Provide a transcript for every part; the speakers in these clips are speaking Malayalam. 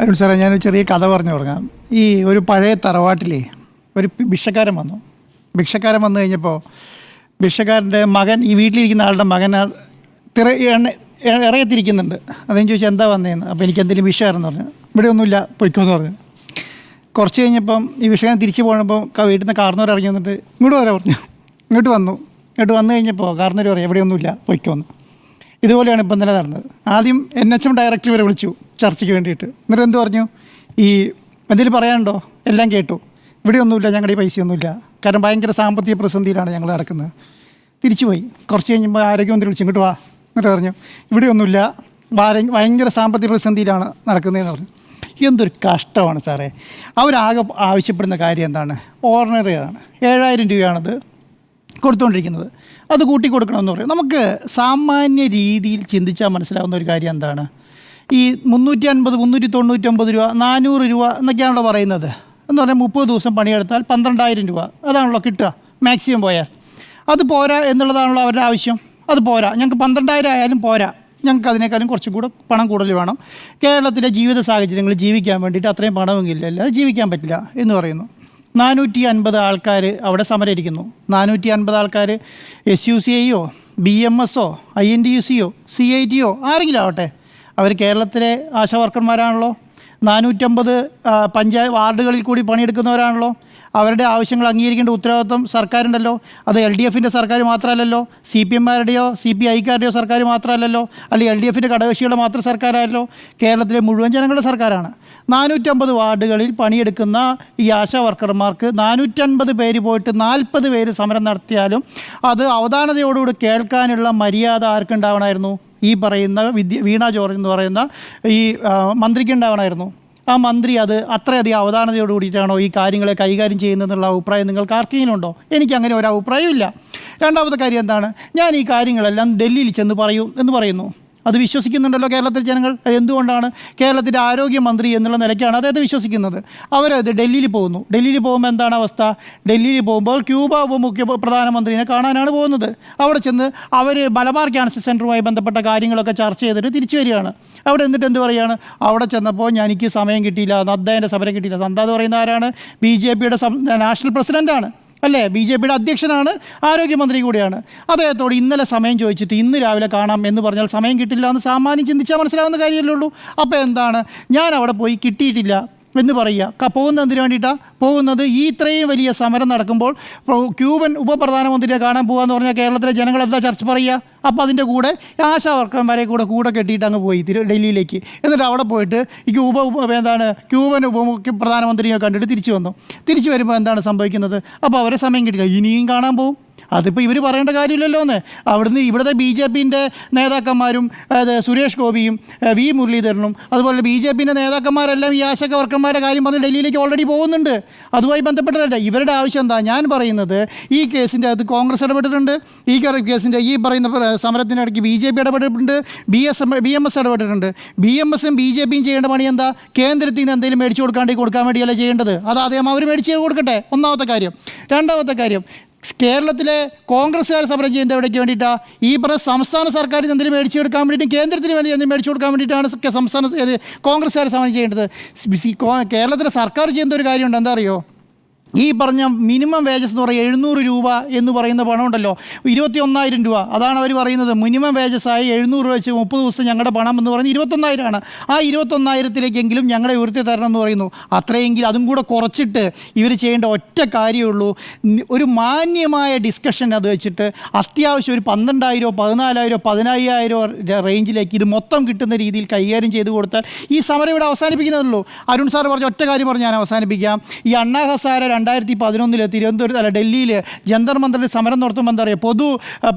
അരുൺ സാറേ ഞാനൊരു ചെറിയ കഥ പറഞ്ഞു തുടങ്ങാം. ഈ ഒരു പഴയ തറവാട്ടിലെ ഒരു ഭിക്ഷക്കാരൻ വന്നു. ഭിക്ഷക്കാരൻ വന്നു കഴിഞ്ഞപ്പോൾ ഭിക്ഷക്കാരന്റെ മകൻ ഈ വീട്ടിലിരിക്കുന്ന ആളുടെ മകൻ തിറ എണ്ണ ഇറയത്തിരിക്കുന്നുണ്ട് അതെന്ന് ചോദിച്ചാൽ എന്താ വന്നതെന്ന് അപ്പോൾ എനിക്ക് എന്തെങ്കിലും വിഷയമായിരുന്നു പറഞ്ഞു. ഇവിടെ ഒന്നുമില്ല പൊയ്ക്കോന്ന് പറഞ്ഞു. കുറച്ച് കഴിഞ്ഞപ്പം ഈ വിഷയം തിരിച്ചു പോകണപ്പോൾ വീട്ടിൽ നിന്ന് കാർന്നവർ ഇറങ്ങി വന്നിട്ട് ഇങ്ങോട്ട് വരാൻ പറഞ്ഞു. ഇങ്ങോട്ട് വന്നു. ഇങ്ങോട്ട് വന്നു കഴിഞ്ഞപ്പോൾ കാർന്നവർ പറഞ്ഞു എവിടെയൊന്നുമില്ല പൊയ്ക്കോന്ന് ഇതുപോലെയാണ് ഇപ്പം ഇന്നലെ നടന്നത്. ആദ്യം എൻ എച്ച് എം ഡയറക്ടർ വരെ വിളിച്ചു ചർച്ചയ്ക്ക് വേണ്ടിയിട്ട്. എന്നിട്ട് എന്ത് പറഞ്ഞു? ഈ എന്തെങ്കിലും പറയാനുണ്ടോ? എല്ലാം കേട്ടു. ഇവിടെ ഒന്നുമില്ല ഞങ്ങളുടെ ഈ പൈസയൊന്നുമില്ല. കാരണം ഭയങ്കര സാമ്പത്തിക പ്രതിസന്ധിയിലാണ് ഞങ്ങൾ നടക്കുന്നത്. തിരിച്ചുപോയി കുറച്ച് കഴിഞ്ഞപ്പോൾ ആരോഗ്യമന്ത്രി വിളിച്ചു ഇങ്ങോട്ട് വാ. എന്നിട്ട് പറഞ്ഞു ഇവിടെയൊന്നുമില്ല ഒന്നുമില്ല. ഭയങ്കര സാമ്പത്തിക പ്രതിസന്ധിയിലാണ് നടക്കുന്നതെന്ന് പറഞ്ഞു. എന്തൊരു കഷ്ടമാണ് സാറേ. അവരാകെ ആവശ്യപ്പെടുന്ന കാര്യം എന്താണ്? ഓർഡിനറി ആണ്. ഏഴായിരം രൂപയാണത്. കൊടുത്തുകൊണ്ടിരിക്കുന്നത്. അത് കൂട്ടി കൊടുക്കണമെന്ന് പറയും. നമുക്ക് സാമാന്യ രീതിയിൽ ചിന്തിച്ചാൽ മനസ്സിലാവുന്ന ഒരു കാര്യം എന്താണ്? ഈ മുന്നൂറ്റി അൻപത് മുന്നൂറ്റി തൊണ്ണൂറ്റൊമ്പത് രൂപ നാനൂറ് രൂപ എന്നൊക്കെയാണല്ലോ പറയുന്നത്. എന്ന് പറഞ്ഞാൽ മുപ്പത് ദിവസം പണിയെടുത്താൽ പന്ത്രണ്ടായിരം രൂപ. അതാണല്ലോ കിട്ടുക. മാക്സിമം പോയാൽ. അത് പോരാ എന്നുള്ളതാണല്ലോ അവരുടെ ആവശ്യം. അത് പോരാ. ഞങ്ങൾക്ക് പന്ത്രണ്ടായിരം ആയാലും പോരാ. ഞങ്ങൾക്ക് അതിനേക്കാളും കുറച്ചും കൂടെ പണം കൂടുതൽ വേണം. കേരളത്തിലെ ജീവിത സാഹചര്യങ്ങൾ ജീവിക്കാൻ വേണ്ടിയിട്ട് അത്രയും പണമെങ്കില്ല ജീവിക്കാൻ പറ്റില്ല എന്ന് പറയുന്നു. നാനൂറ്റി അൻപത് ആൾക്കാർ അവിടെ സമരയിരിക്കുന്നു നാനൂറ്റി അൻപത് ആൾക്കാർ എസ് യു സി ഐയോ ബി എം എസോ ഐ എൻ ഡി യു സിയോ സി ഐ ടിയോ ആരെങ്കിലും ആവട്ടെ. അവർ കേരളത്തിലെ ആശാ വർക്കർമാരാണല്ലോ. നാനൂറ്റമ്പത് പഞ്ചായത്ത് വാർഡുകളിൽ കൂടി പണിയെടുക്കുന്നവരാണല്ലോ. അവരുടെ ആവശ്യങ്ങൾ അംഗീകരിക്കേണ്ട ഉത്തരവാദിത്വം സർക്കാരുണ്ടല്ലോ. അത് എൽ ഡി എഫിന്റെ സർക്കാർ മാത്രമല്ലല്ലോ. സി പി എമ്മാരുടെയോ സി പി ഐക്കാരുടെയോ സർക്കാർ മാത്രമല്ലല്ലോ. അല്ലെങ്കിൽ എൽ ഡി എഫിന്റെ ഘടകകക്ഷികളുടെ മാത്രം സർക്കാരല്ലോ കേരളത്തിലെ മുഴുവൻ ജനങ്ങളുടെ സർക്കാരാണ്. നാനൂറ്റമ്പത് വാർഡുകളിൽ പണിയെടുക്കുന്ന ഈ ആശാ വർക്കർമാർക്ക് നാനൂറ്റൻപത് പേര് പോയിട്ട് നാൽപ്പത് പേര് സമരം നടത്തിയാലും അത് അവധാനതയോടുകൂടി കേൾക്കാനുള്ള മര്യാദ ആർക്കുണ്ടാവണമായിരുന്നു? ഈ പറയുന്ന വിദ്യ വീണ ജോർജ് എന്ന് പറയുന്ന ഈ മന്ത്രിക്ക് ഉണ്ടാവണമായിരുന്നു. ആ മന്ത്രി അത് അത്രയധികം അവധാനതയോട് കൂടിയിട്ടാണോ ഈ കാര്യങ്ങളെ കൈകാര്യം ചെയ്യുന്നതെന്നുള്ള അഭിപ്രായം നിങ്ങൾക്ക് ആർക്കെങ്കിലും ഉണ്ടോ എനിക്ക് അങ്ങനെ ഒരു അഭിപ്രായമില്ല രണ്ടാമത്തെ കാര്യം എന്താണ്? ഞാൻ ഈ കാര്യങ്ങളെല്ലാം ഡൽഹിയിൽ ചെന്ന് പറയൂ എന്ന് പറയുന്നു. അത് വിശ്വസിക്കുന്നുണ്ടല്ലോ കേരളത്തിലെ ജനങ്ങൾ? അത് എന്തുകൊണ്ടാണ്? കേരളത്തിന്റെ ആരോഗ്യമന്ത്രി എന്നുള്ള നിലയ്ക്കാണ് അദ്ദേഹത്തെ വിശ്വസിക്കുന്നത്. അവരത് ഡൽഹിയിൽ പോകുന്നു. ഡൽഹിയിൽ പോകുമ്പോൾ എന്താണ് അവസ്ഥ? ഡൽഹിയിൽ പോകുമ്പോൾ ക്യൂബ ഉപമുഖ്യ പ്രധാനമന്ത്രിനെ കാണാനാണ് പോകുന്നത്. അവിടെ ചെന്ന് അവർ മലബാർ ക്യാൻസർ സെന്ററുമായി ബന്ധപ്പെട്ട കാര്യങ്ങളൊക്കെ ചർച്ച ചെയ്തിട്ട് തിരിച്ചു വരികയാണ്. അവിടെ എന്നിട്ട് എന്ത് പറയുകയാണ്? അവിടെ ചെന്നപ്പോൾ എനിക്ക് സമയം കിട്ടിയില്ല. നദ്ദേന്റെ സമരം കിട്ടിയില്ല. നദ്ദ എന്ന് പറയുന്ന ആരാണ്? ബി ജെ പിയുടെ നാഷണൽ പ്രസിഡന്റാണ് അല്ലേ? ബി ജെ പിയുടെ അധ്യക്ഷനാണ് ആരോഗ്യമന്ത്രി കൂടിയാണ്. അദ്ദേഹത്തോട് ഇന്നലെ സമയം ചോദിച്ചിട്ട് ഇന്ന് രാവിലെ കാണാം എന്ന് പറഞ്ഞാൽ സമയം കിട്ടില്ല എന്ന് സാമാന്യം ചിന്തിച്ചാൽ മനസ്സിലാവുന്ന കാര്യമല്ലേ ഉള്ളൂ. അപ്പോൾ എന്താണ്? ഞാൻ അവിടെ പോയി കിട്ടിയിട്ടില്ല. എന്ന് പറയുക. ക- പോകുന്നത് എന്തിനു വേണ്ടിയിട്ടാണ് പോകുന്നത് ഈ ഇത്രയും വലിയ സമരം നടക്കുമ്പോൾ ക്യൂബൻ ഉപപ്രധാനമന്ത്രിയെ കാണാൻ പോകാന്ന് പറഞ്ഞാൽ കേരളത്തിലെ ജനങ്ങൾ എന്താ ചർച്ച പറയുക? അപ്പോൾ അതിന്റെ കൂടെ ആശാ വർക്കർമാരെ കൂടെ കൂടെ കെട്ടിയിട്ട് അങ്ങ് പോയി തിരു ഡൽഹിയിലേക്ക്. എന്നിട്ട് അവിടെ പോയിട്ട് ഈ ഉപ എന്താണ് ക്യൂബൻ ഉപമുഖ്യ പ്രധാനമന്ത്രിയെ കണ്ടിട്ട് തിരിച്ചു വന്നു. തിരിച്ചു വരുമ്പോൾ എന്താണ് സംഭവിക്കുന്നത്? അപ്പോൾ അവരെ സമയം കിട്ടില്ല ഇനിയും കാണാൻ പോകും അതിപ്പോൾ ഇവർ പറയേണ്ട കാര്യമില്ലല്ലോ എന്ന് അവിടുന്ന് ഇവിടുത്തെ ബി ജെ പിന്റെ നേതാക്കന്മാരും അതായത് സുരേഷ് ഗോപിയും വി മുരളീധരനും അതുപോലെ ബി ജെ പിന്റെ നേതാക്കന്മാരെല്ലാം ഈ ആശക വർക്കന്മാരുടെ കാര്യം പറഞ്ഞ് ഡൽഹിയിലേക്ക് ഓൾറെഡി പോകുന്നുണ്ട്. അതുമായി ബന്ധപ്പെട്ടതല്ല ഇവരുടെ ആവശ്യം എന്താ? ഞാൻ പറയുന്നത് ഈ കേസിന്റെ അകത്ത് കോൺഗ്രസ് ഇടപെട്ടിട്ടുണ്ട് ഈ കേസിന്റെ ഈ പറയുന്ന സമരത്തിനിടയ്ക്ക് ബി ജെ പി ഇടപെട്ടിട്ടുണ്ട് B S M B M S ഇടപെട്ടിട്ടുണ്ട്. ബി എം എസും ബി ജെ പിയും ചെയ്യേണ്ട പണി എന്താ? കേന്ദ്രത്തിൽ നിന്ന് എന്തെങ്കിലും മേടിച്ചു കൊടുക്കാണ്ട് കൊടുക്കാൻ വേണ്ടിയല്ല ചെയ്യേണ്ടത്? അത് അദ്ദേഹം അവർ മേടിച്ച് കൊടുക്കട്ടെ ഒന്നാമത്തെ കാര്യം. രണ്ടാമത്തെ കാര്യം കേരളത്തിലെ കോൺഗ്രസ്സുകാർ സമരം ചെയ്യുന്നത് എവിടേക്ക് വേണ്ടിയിട്ടാണ് ഈ പറഞ്ഞ സംസ്ഥാന സർക്കാരിന് എന്തെങ്കിലും മേടിച്ചു കൊടുക്കാൻ വേണ്ടിയിട്ടും കേന്ദ്രത്തിന് വേണ്ടി എന്തിനും മേടിച്ചു കൊടുക്കാൻ വേണ്ടിയിട്ടാണ് സംസ്ഥാന കോൺഗ്രസ്സുകാർ സമരം ചെയ്യേണ്ടത്. കേരളത്തിലെ സർക്കാർ ചെയ്യുന്ന ഒരു കാര്യമുണ്ട്. എന്താ അറിയോ? ഈ പറഞ്ഞ മിനിമം വേജസ് എന്ന് പറയുക എഴുന്നൂറ് രൂപ എന്ന് പറയുന്ന പണം ഉണ്ടല്ലോ ഇരുപത്തി ഒന്നായിരം രൂപ. അതാണ് അവർ പറയുന്നത്. മിനിമം വേജസ് ആയി എഴുന്നൂറ് രൂപ വെച്ച് മുപ്പത് ദിവസം ഞങ്ങളുടെ പണം എന്ന് പറഞ്ഞ് ഇരുപത്തൊന്നായിരമാണ് ആ ഇരുപത്തൊന്നായിരത്തിലേക്കെങ്കിലും ഞങ്ങളെ ഉയർത്തി തരണം എന്ന് പറയുന്നു. അത്രയെങ്കിലും അതും കൂടെ കുറച്ചിട്ട് ഇവർ ചെയ്യേണ്ട ഒറ്റ കാര്യമുള്ളൂ. ഒരു മാന്യമായ ഡിസ്കഷൻ അത് വെച്ചിട്ട് അത്യാവശ്യം ഒരു പന്ത്രണ്ടായിരോ പതിനാലായിരോ പതിനായിരോ റേഞ്ചിലേക്ക് ഇത് മൊത്തം കിട്ടുന്ന രീതിയിൽ കൈകാര്യം ചെയ്തു കൊടുത്താൽ ഈ സമരം ഇവിടെ അവസാനിപ്പിക്കുന്നതല്ലോ അരുൺ സാർ പറഞ്ഞ ഒറ്റ കാര്യം പറഞ്ഞ് ഞാൻ അവസാനിപ്പിക്കാം. ഈ അണ്ണാ ഹസാര രണ്ടായിരത്തി പതിനൊന്നിൽ തിരുവനന്തപുരത്ത് അല്ല ഡൽഹിയിൽ ജന്തർ സമരം നടത്തുമ്പോൾ എന്താ പറയുക? പൊതു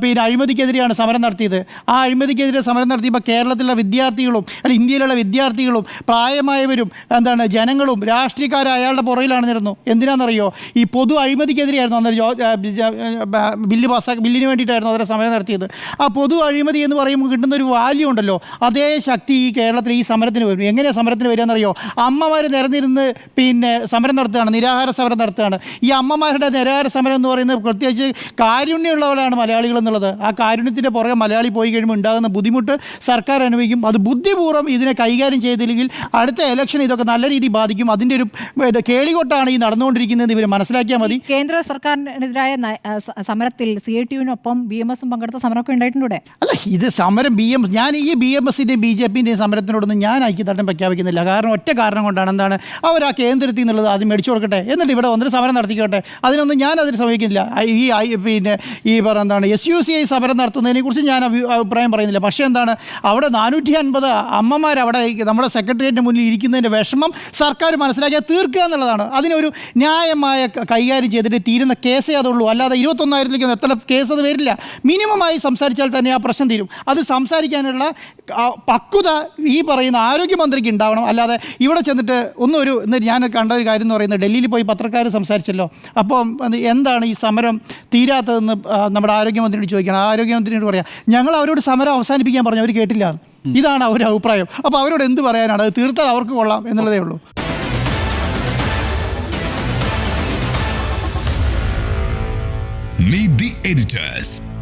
പിന്നെ അഴിമതിക്കെതിരെയാണ് സമരം നടത്തിയത്. ആ അഴിമതിക്കെതിരെ സമരം നടത്തിയപ്പോൾ കേരളത്തിലുള്ള വിദ്യാർത്ഥികളും അല്ല ഇന്ത്യയിലുള്ള വിദ്യാർത്ഥികളും പ്രായമായവരും എന്താണ് ജനങ്ങളും രാഷ്ട്രീയക്കാരും അയാളുടെ പുറയിലാണെന്നിരുന്നു എന്തിനാണെന്നറിയോ ഈ പൊതു അഴിമതിക്കെതിരെയായിരുന്നു അന്നേരം ബില്ല് പാസ്സാക്കി ബില്ലിന് വേണ്ടിയിട്ടായിരുന്നു അവരെ സമരം നടത്തിയത്. ആ പൊതു അഴിമതി എന്ന് പറയുമ്പോൾ കിട്ടുന്ന ഒരു വാല്യൂ ഉണ്ടല്ലോ. അതേ ശക്തി ഈ കേരളത്തിൽ ഈ സമരത്തിന് വരും എങ്ങനെയാണ് സമരത്തിന് വരിക എന്നറിയോ? അമ്മമാർ നിരന്നിരുന്ന് പിന്നെ സമരം നടത്തുകയാണ് നിരാഹാര സമരം നടത്തുക നടത്തുകയാണ് ഈ അമ്മമാരുടെ നിരാഹാര സമരം എന്ന് പറയുന്നത് പ്രത്യേകിച്ച് കാരുണ്യമുള്ളവരാണ് മലയാളികൾ എന്നുള്ളത്. ആ കാരുണ്യത്തിന്റെ പുറകെ മലയാളി പോയി കഴിയുമ്പോൾ ഉണ്ടാകുന്ന ബുദ്ധിമുട്ട് സർക്കാർ അനുഭവിക്കും. അത് ബുദ്ധിപൂർവം ഇതിനെ കൈകാര്യം ചെയ്തില്ലെങ്കിൽ അടുത്ത ഇലക്ഷൻ ഇതൊക്കെ നല്ല രീതിയിൽ ബാധിക്കും. അതിന്റെ ഒരു കേളികൊട്ടാണ് ഈ നടന്നുകൊണ്ടിരിക്കുന്നത്. ഇവർ മനസ്സിലാക്കിയാൽ മതി. കേന്ദ്ര സർക്കാരിനെതിരായ സമരത്തിൽ സി ഐ ടിയുവിനൊപ്പം ബി എം എസും പങ്കെടുത്ത സമരമൊക്കെ ഉണ്ടായിട്ടുണ്ട് അല്ല ഇത് സമരം ബി എം ഞാൻ ഈ ബി എം എസിന്റെയും ബി ജെ പിന്റെയും സമരത്തിനോടൊന്നും ഞാൻ ഐക്യദാർഢ്യം പ്രഖ്യാപിക്കുന്നില്ല. കാരണം ഒറ്റ കാരണം കൊണ്ടാണ് എന്താണ്? അവർ ആ കേന്ദ്രത്തിൽ നിന്നുള്ളത് ആദ്യം മേടിച്ചു കൊടുക്കട്ടെ. എന്നിട്ട് ഇവിടെ വന്നിട്ട് സമരം നടത്തിക്കോട്ടെ? അതിനൊന്നും ഞാൻ അതിന് സമ്മതിക്കുന്നില്ല. ഐ- ഈ പിന്നെ ഈ പറഞ്ഞ എന്താണ് എസ് യു സി ഐ സമരം നടത്തുന്നതിനെ കുറിച്ച് ഞാൻ അഭി- അഭിപ്രായം പറയുന്നില്ല. പക്ഷേ എന്താണ് അവിടെ നാനൂറ്റി അൻപത് അമ്മമാർ അവിടെ നമ്മുടെ സെക്രട്ടേറിയറ്റിന് മുന്നിൽ ഇരിക്കുന്നതിന്റെ വിഷമം സർക്കാർ മനസ്സിലാക്കിയാൽ തീർക്കുക എന്നുള്ളതാണ്. അതിനൊരു ന്യായമായ കൈകാര്യം ചെയ്തിട്ട് തീരുന്ന കേസേ അതുള്ളൂ. അല്ലാതെ ഇരുപത്തൊന്നായിരത്തിലേക്ക് എത്ര കേസ് അത് വരില്ല. മിനിമമായി സംസാരിച്ചാൽ തന്നെ ആ പ്രശ്നം തീരും. അത് സംസാരിക്കാനുള്ള പക്വത ഈ പറയുന്ന ആരോഗ്യമന്ത്രിക്ക് ഉണ്ടാവണം. അല്ലാതെ ഇവിടെ ചെന്നിട്ട് ഒന്നും ഒരു ഞാൻ കണ്ട ഒരു കാര്യം എന്ന് പറയുന്നത് ഡൽഹിയിൽ പോയി പത്രക്കാർ സംസാരിച്ചല്ലോ. അപ്പോൾ എന്താണ് ഈ സമരം തീരാത്തതെന്ന് നമ്മുടെ ആരോഗ്യമന്ത്രിയോട് ചോദിക്കണം. ആ ആരോഗ്യമന്ത്രിയോട് പറയാം ഞങ്ങൾ അവരോട് സമരം അവസാനിപ്പിക്കാൻ പറഞ്ഞു. അവർ കേട്ടില്ല. ഇതാണ് അവരുടെ അഭിപ്രായം. അപ്പോൾ അവരോട് എന്ത് പറയാനാണ്? അത് തീർത്താൽ അവർക്ക് കൊള്ളാം എന്നുള്ളതേ ഉള്ളൂ. Meet the editors.